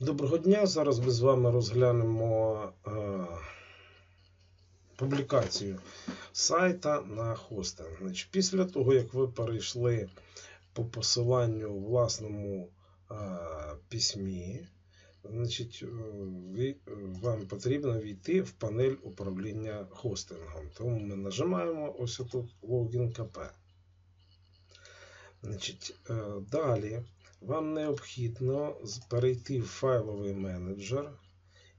Доброго дня. Зараз ми з вами розглянемо е, публікацію сайта на хостинг. Значить, після того, як ви перейшли по посиланню у власному е, письмі, значить, е, ви, вам потрібно війти в панель управління хостингом. Тому ми нажимаємо ось тут логін КП. Значить, е, далі вам необхідно перейти в файловий менеджер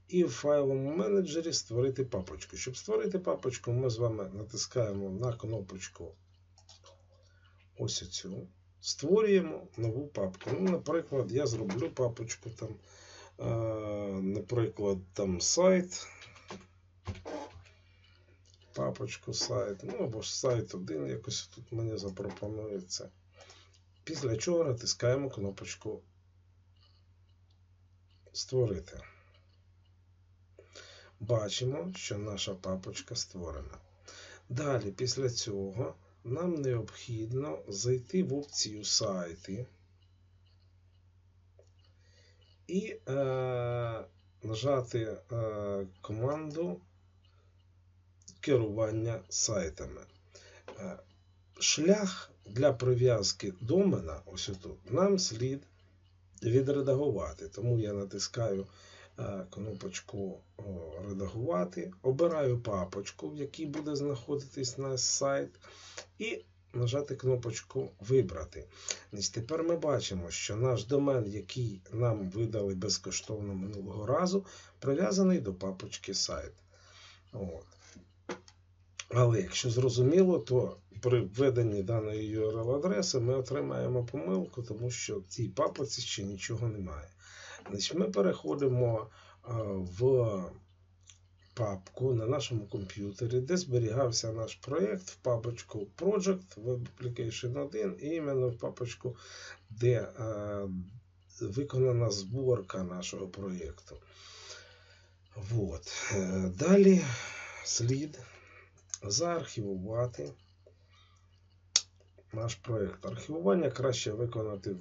і в файловому менеджері створити папочку. Щоб створити папочку, ми з вами натискаємо на кнопочку ось цю. Створюємо нову папку. Ну, наприклад, я зроблю папочку там, е, наприклад, там сайт. Папочку сайт, ну або ж сайт один, якось тут мені запропонується. Після чого натискаємо кнопочку Створити. Бачимо, що наша папочка створена. Далі, після цього, нам необхідно зайти в опцію сайти і е, нажати е, команду керування сайтами. Е, шлях для прив'язки домена, ось тут, нам слід відредагувати. Тому я натискаю е, кнопочку редагувати, обираю папочку, в якій буде знаходитись наш сайт, і нажати кнопочку Вибрати. Значить, тепер ми бачимо, що наш домен, який нам видали безкоштовно минулого разу, прив'язаний до папочки сайт. От. Але якщо зрозуміло, то при введенні даної URL-адреси ми отримаємо помилку, тому що в цій папці ще нічого немає. Значить, Ми переходимо е, в папку на нашому комп'ютері, де зберігався наш проєкт, в папочку Project Web Application 1 і іменно в папочку, де е, виконана зборка нашого проєкту. Вот. Е, Далі слід заархівувати наш проєкт. Архівування краще виконати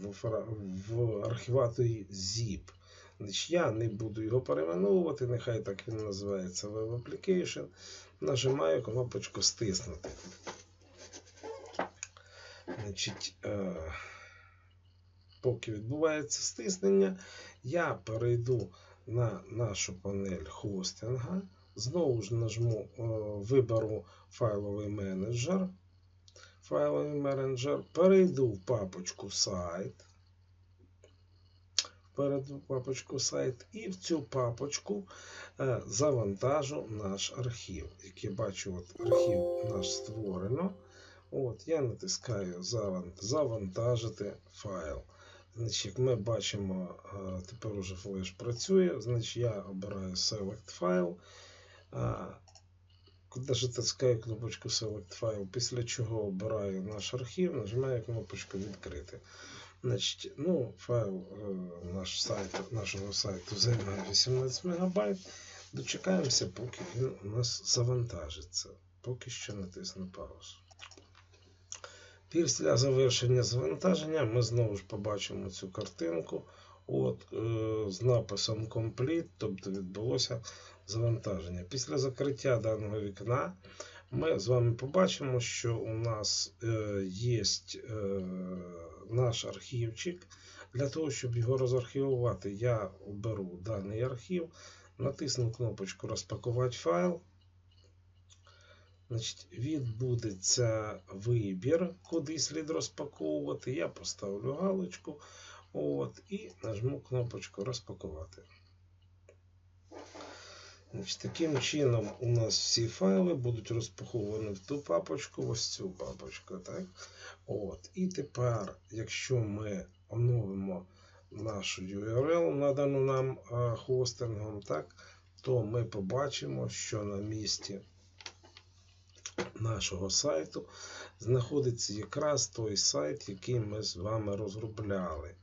в, архіваторі ZIP. Я не буду його перейменовувати, нехай так він називається Web Application. Нажимаю кнопочку стиснути. Значить, е, поки відбувається стиснення, я перейду на нашу панель хостинга. Знову ж нажму, е, виберу файловий менеджер. Файловий менеджер. Перейду в папочку сайт. Перейду в папочку сайт і в цю папочку е, завантажу наш архів. Як я бачу, от архів наш створено. От, я натискаю завантажити файл. Значить, як ми бачимо, е, тепер уже флеш працює. Значить, я обираю Select File. А, Натискаю кнопочку Select File, після чого обираю наш архів, нажимаю кнопочку Відкрити. Значить, ну, файл е, наш сайт, нашого сайту займає 18 МБ. Дочекаємося, поки він у нас завантажиться. Поки що натисну паузу. Після завершення завантаження ми знову ж побачимо цю картинку от, е, з написом Complete, тобто відбулося завантаження. Після закриття даного вікна ми з вами побачимо, що у нас е, є е, наш архівчик. Для того, щоб його розархівувати, я оберу даний архів, натисну кнопочку Розпакувати файл. Значить, відбудеться вибір, куди слід розпаковувати. Я поставлю галочку от, і нажму кнопочку Розпакувати. Значить, таким чином у нас всі файли будуть розпаковані в ту папочку, ось цю папочку. Так? От. І тепер, якщо ми оновимо нашу URL, надану нам а, хостингом, так, то ми побачимо, що на місці нашого сайту знаходиться якраз той сайт, який ми з вами розробляли.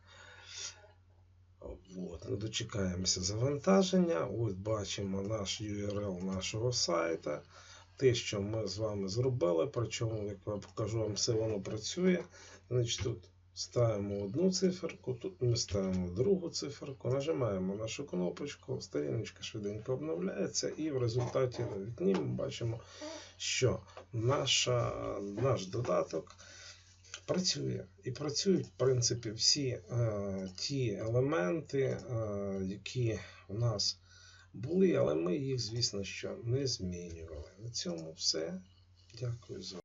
От, дочекаємося завантаження. Ось бачимо наш URL нашого сайта. Те, що ми з вами зробили, причому, як я покажу вам, все воно працює. Значить, тут ставимо одну циферку, тут ми ставимо другу циферку, нажимаємо нашу кнопочку, сторіночка швиденько обновляється, і в результаті на вікні ми бачимо, що наша, наш додаток працює. І працюють, в принципі, всі е, ті елементи, е, які у нас були, але ми їх, звісно, що не змінювали. На цьому все. Дякую за